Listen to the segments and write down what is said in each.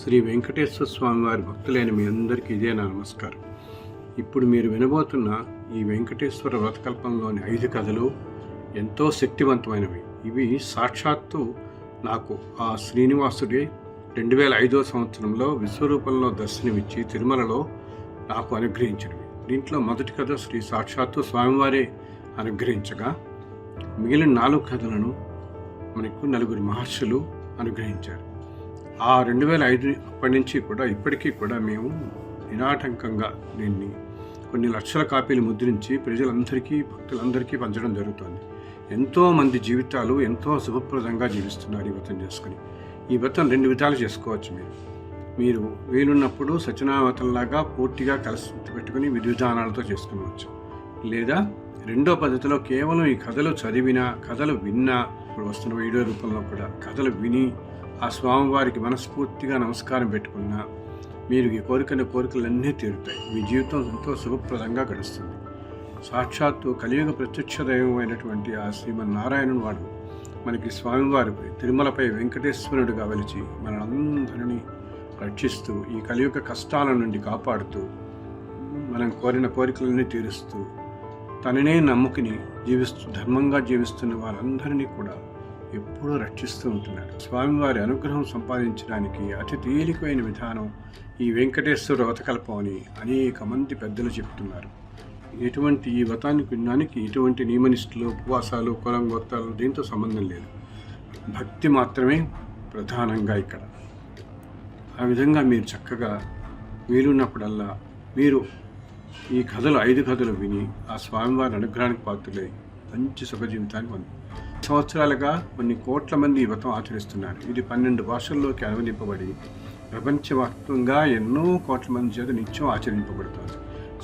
శ్రీ వెంకటేశ్వర స్వామి వారి భక్తులైన మీ అందరికీ ఇదే నా నమస్కారం. ఇప్పుడు మీరు వినబోతున్న ఈ వెంకటేశ్వర వ్రతకల్పంలోని ఐదు కథలు ఎంతో శక్తివంతమైనవి. ఇవి సాక్షాత్తు నాకు ఆ శ్రీనివాసుడి రెండు వేల ఐదో సంవత్సరంలో విశ్వరూపంలో దర్శనమిచ్చి తిరుమలలో నాకు అనుగ్రహించినవి. దీంట్లో మొదటి కథ శ్రీ సాక్షాత్తు స్వామివారే అనుగ్రహించగా మిగిలిన నాలుగు కథలను మనకు నలుగురు మహర్షులు అనుగ్రహించారు. ఆ రెండు వేల ఐదు అప్పటి నుంచి కూడా ఇప్పటికీ కూడా మేము నిరాటంకంగా దీన్ని కొన్ని లక్షల కాపీలు ముద్రించి ప్రజలందరికీ భక్తులందరికీ పంచడం జరుగుతుంది. ఎంతో మంది జీవితాలు ఎంతో శుభప్రదంగా జీవిస్తున్నారు ఈ వ్రతం చేసుకుని. ఈ వ్రతం రెండు విధాలు చేసుకోవచ్చు మీరు. మీరు వీలున్నప్పుడు సత్యనామతంలాగా పూర్తిగా కలిసి పెట్టుకుని విధి విధానాలతో చేసుకునవచ్చు. లేదా రెండో పద్ధతిలో కేవలం ఈ కథలు చదివినా కథలు విన్నా ఇప్పుడు వస్తున్న వీడియో రూపంలో కూడా కథలు విని ఆ స్వామివారికి మనస్ఫూర్తిగా నమస్కారం పెట్టుకున్నా మీరు ఈ కోరికల కోరికలన్నీ తీరుతాయి. మీ జీవితం ఎంతో శుభప్రదంగా గడుస్తుంది. సాక్షాత్తు కలియుగ ప్రత్యక్ష దైవమైనటువంటి ఆ శ్రీమన్నారాయణుడు వాడు మనకి స్వామివారిపై తిరుమలపై వెంకటేశ్వరుడిగా వెలిచి మనందరినీ రక్షిస్తూ ఈ కలియుగ కష్టాల నుండి కాపాడుతూ మనం కోరిన కోరికలన్నీ తీరుస్తూ తననే నమ్ముకుని జీవిస్తూ ధర్మంగా జీవిస్తున్న వారందరినీ కూడా ఎప్పుడూ రక్షిస్తూ ఉంటున్నాడు. స్వామివారి అనుగ్రహం సంపాదించడానికి అతి తేలికైన విధానం ఈ వెంకటేశ్వర వ్రతకల్పం అని అనేక మంది పెద్దలు చెప్తున్నారు ఎటువంటి ఈ వ్రతానికి వినడానికి ఎటువంటి నియమనిష్ఠులు ఉపవాసాలు కులం గొత్తాలు దీంతో సంబంధం లేదు. భక్తి మాత్రమే ప్రధానంగా ఇక్కడ. ఆ విధంగా మీరు చక్కగా వీలున్నప్పుడల్లా మీరు ఈ కథలు ఐదు కథలు విని ఆ స్వామివారి అనుగ్రహానికి పాత్రులై మంచి సుఖ జీవితాన్ని పొంది సంవత్సరాలుగా కొన్ని కోట్ల మంది ఈ వ్రతం ఆచరిస్తున్నారు. ఇది పన్నెండు భాషల్లోకి అనువదింపబడి ప్రపంచవ్యాప్తంగా ఎన్నో కోట్ల మంది చేత నిత్యం ఆచరింపబడుతుంది.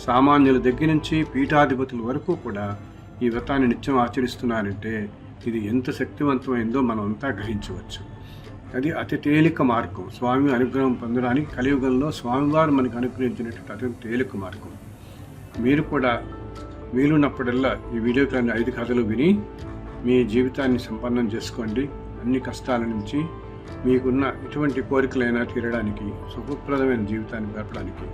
సామాన్యుల దగ్గర నుంచి పీఠాధిపతుల వరకు కూడా ఈ వ్రతాన్ని నిత్యం ఆచరిస్తున్నారంటే ఇది ఎంత శక్తివంతమైందో మనం అంతా గ్రహించవచ్చు. అది అతి తేలిక మార్గం. స్వామి అనుగ్రహం పొందడానికి కలియుగంలో స్వామివారు మనకు అనుగ్రహించినటువంటి అతి తేలిక మార్గం. మీరు కూడా వీలున్నప్పుడల్లా ఈ వీడియో కానీ ఐదు కథలు విని మీ జీవితాన్ని సంపన్నం చేసుకోండి. అన్ని కష్టాల నుంచి మీకున్న ఎటువంటి కోరికలైనా తీరడానికి సుఖప్రదమైన జీవితాన్ని గడపడానికి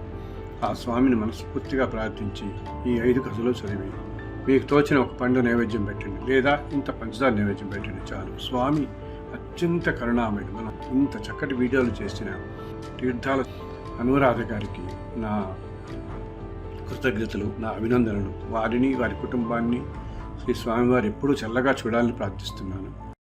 ఆ స్వామిని మనస్ఫూర్తిగా ప్రార్థించి ఈ ఐదు కథలు చదివి మీకు తోచిన ఒక పండు నైవేద్యం పెట్టండి. లేదా ఇంత పంచదార నైవేద్యం పెట్టండి. చాలు. స్వామి అత్యంత కరుణామయుడు. మనం ఇంత చక్కటి వీడియోలు చేసిన తీర్థాల అనురాధ గారికి నా కృతజ్ఞతలు నా అభినందనలు. వారిని వారి కుటుంబాన్ని శ్రీ స్వామివారు ఎప్పుడూ చల్లగా చూడాలని ప్రార్థిస్తున్నాను.